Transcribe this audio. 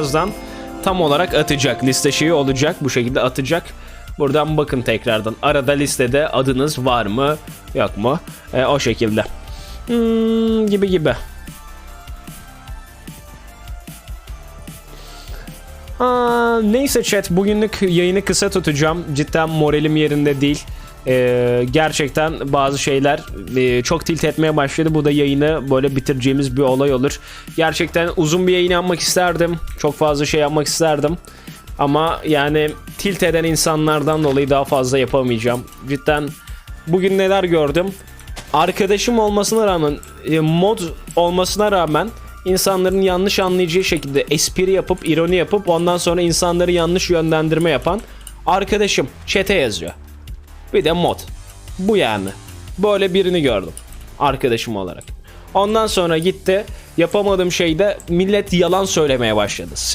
birazdan tam olarak atacak. Liste şeyi olacak. Bu şekilde atacak. Buradan bakın tekrardan. Arada listede adınız var mı? Yok mu? E, o şekilde. Hmm, gibi gibi. Aa, neyse chat bugünlük yayını kısa tutacağım. Cidden moralim yerinde değil. Ee, gerçekten bazı şeyler e, çok tilt etmeye başladı. Bu da yayını böyle bitireceğimiz bir olay olur. Gerçekten uzun bir yayın yapmak isterdim. Çok fazla şey yapmak isterdim. Ama yani tilt eden insanlardan dolayı daha fazla yapamayacağım. Cidden bugün neler gördüm. Arkadaşım olmasına rağmen, e, mod olmasına rağmen insanların yanlış anlayacağı şekilde espri yapıp, ironi yapıp ondan sonra insanları yanlış yönlendirme yapan arkadaşım çete yazıyor. Bir de mod. Bu yani. Böyle birini gördüm. Arkadaşım olarak. Ondan sonra gitti. Yapamadığım şeyde millet yalan söylemeye başladı.